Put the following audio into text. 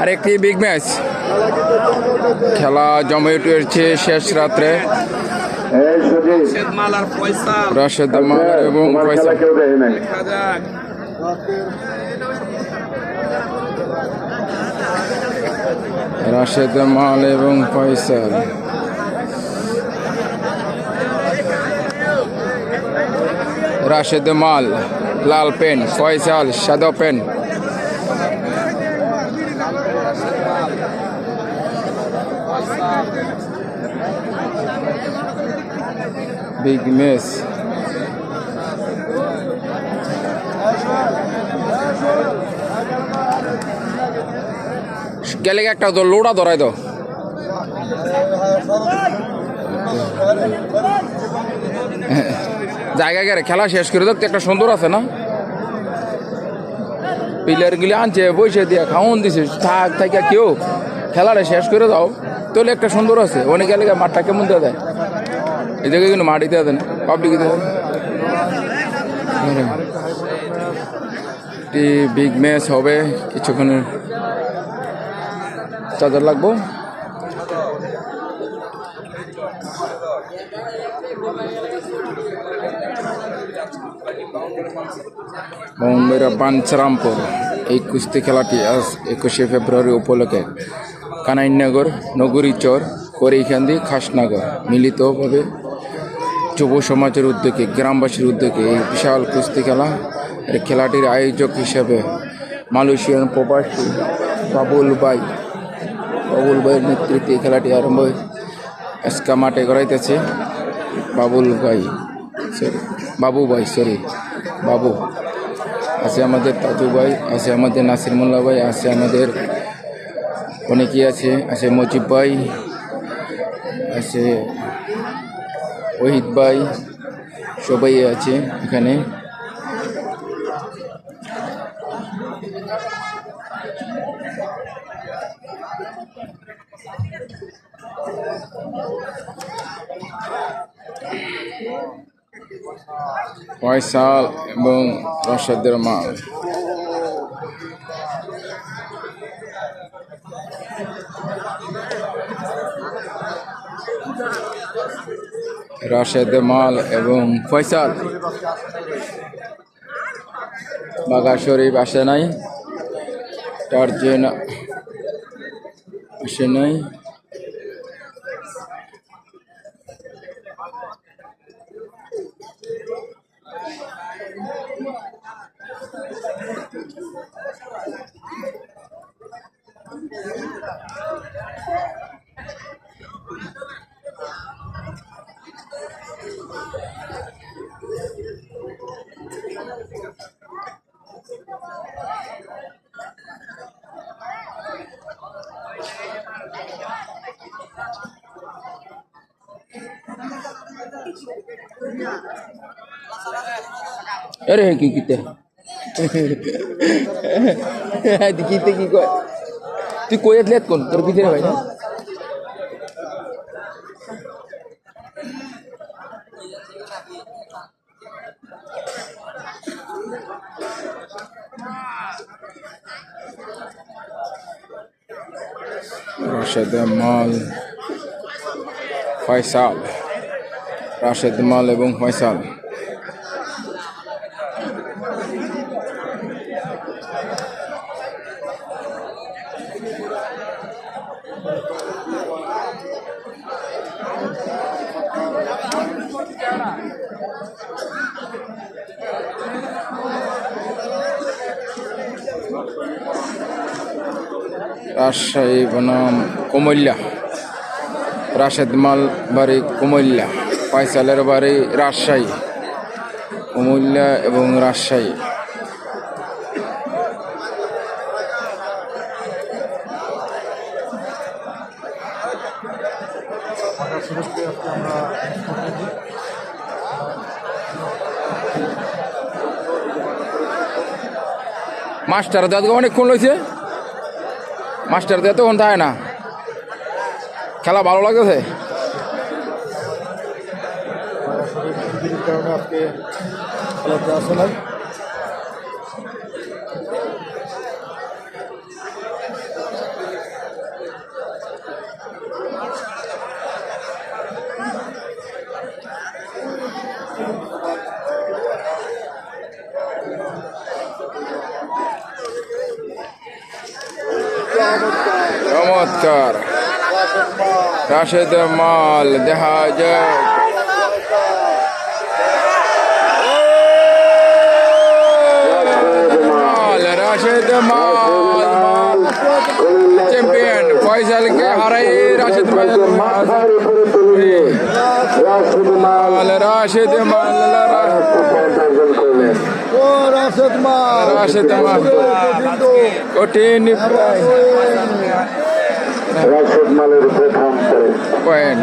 আর একটি big match খেলা জমে উঠেছে শেষ রাত্রে। রাশেদ মাল এবং ফয়সাল রাশেদ মাল এবং ফয়সাল রাশেদ মাল লাল পেন ফয়সাল সাদা পেন। বিগ মেস গেলে একটা তো লোড়া ধরাই দাও। জায়গা গেলে খেলা শেষ করে দেখতে একটা সুন্দর আছে না? প্লেয়ার গুলি আনছে বসে দিয়ে খাওয়ন দিছে, থাক থাকা কেউ খেলাটা শেষ করে দাও। তাহলে একটা সুন্দর আছে, অনেক গেলে মাঠটা কেমন দেওয়া দেয় এই জায়গায় কিন্তু মাটি দিয়ে দেয় না পাবলিক একটি বিগ ম্যাচ হবে, কিছুক্ষণের চার্জার লাগবো। বোম্বের বাঞ্ছারামপুর এই কুস্তি খেলাটি আজ একুশে ফেব্রুয়ারি উপলক্ষে কানাইনগর, নগরীচর, করিখান্দি, খাসনগর। মিলিতভাবে যুব সমাজের উদ্যোগে, গ্রামবাসীর উদ্যোগে এই বিশাল কুস্তি খেলা খেলাটির আয়োজক হিসেবে মালয়েশিয়ান প্রবাসী বাবুল বাই বাবুল ভাইয়ের নেতৃত্বে খেলাটি আরম্ভ এসকা মাঠে করাইতেছে বাবুল ভাই সরি বাবু ভাই সরি বাবু। আছে আমাদের তাজু ভাই, আছে আমাদের নাসির মোল্লা ভাই, আছে আমাদের অনেকেই আছে আছে মজিব ভাই, আছে ওহিদ ভাই, সবাই আছে এখানে। ফয়সাল এবং রশাদের মাল। রাশেদ মাল এবং ফয়সাল। বাগা শরীফ আসে নাই টার্জেন আসে নাই। আরে अरे की कीते? कीते की कोण ती कोयतल्यात कोण? तर किती रे भाई? রাশেদ মাল ফয়সাল রাশেদ মাল এবং ফয়সাল রাজশাহী বনাম কুমিল্লা। রাশেদ মাল বাড়ি কুমিল্লা। ফয়সালের বাড়ি রাজশাহী। কুমিল্লা এবং রাজশাহী। মাস্টার দাদু অনেকক্ষণ লইছে। মাস্টার তো এতক্ষণ থাকে না খেলা ভালো লাগতেছে Thank you. চমৎকার। রাশেদ মাল দেখা যায়। রাশেদ মাল চ্যাম্পিয়ন ফয়সালকে হারাই রাশেদ মাল রাশেদ মাল অর্জন করলেন ও তোমার আছে তোমার কঠিন পয়েন্ট।